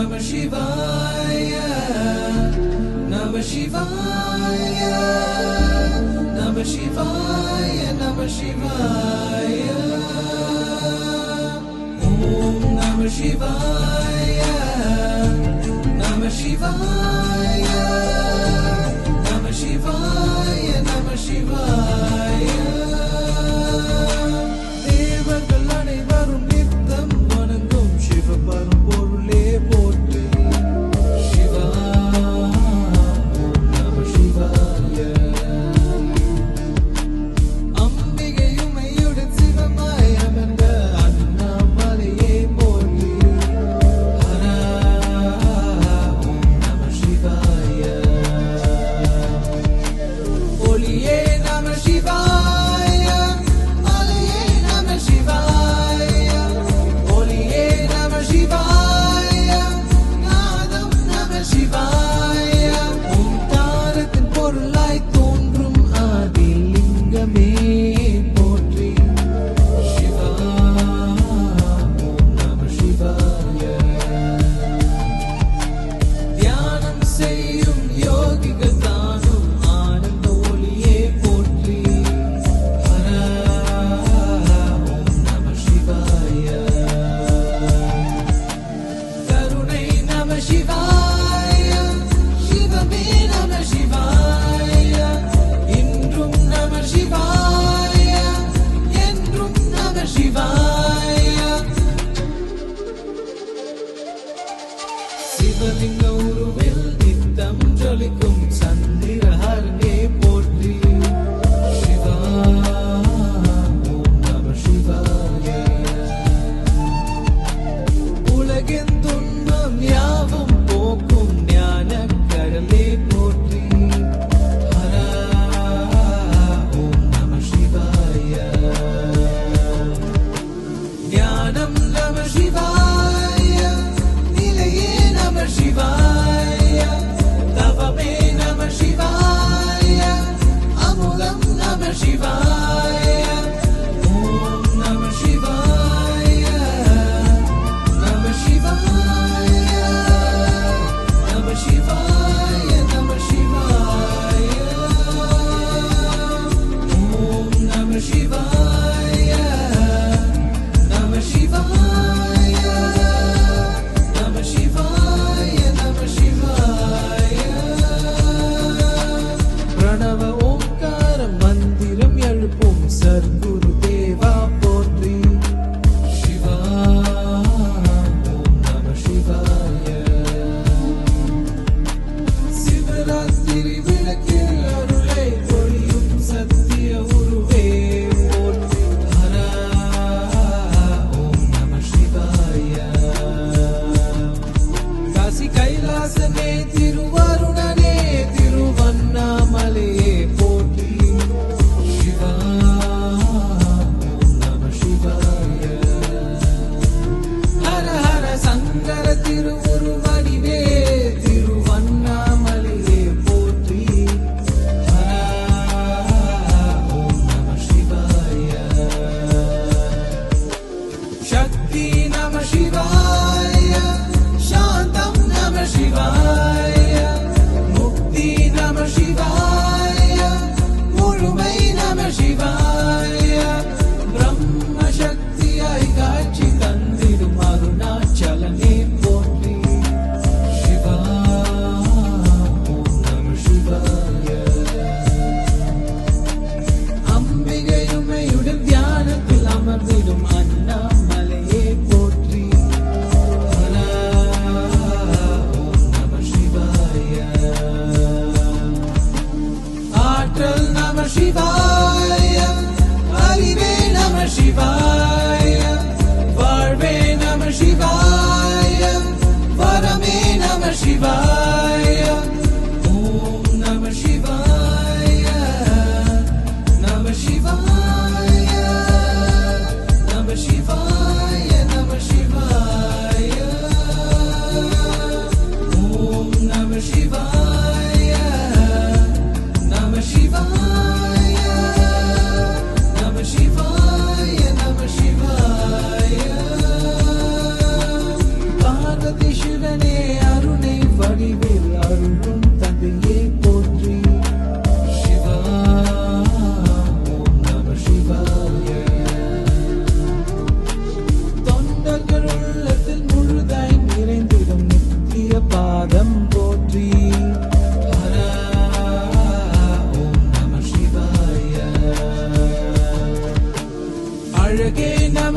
शिवाय शिवाम शिवाय नम शिवाय ॐ नम शिवाय नम शिवा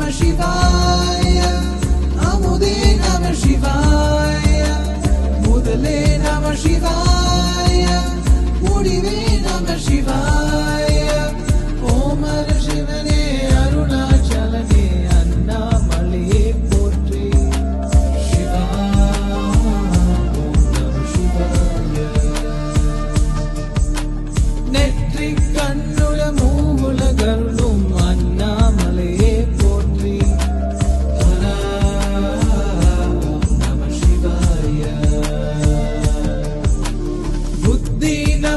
நம சிவாய அமுதே நம சிவாய முதலே நம சிவாய முடிவே நம சிவாய ஓம் அரு சிவனே அருணாச்சலனே அண்ணாமலையே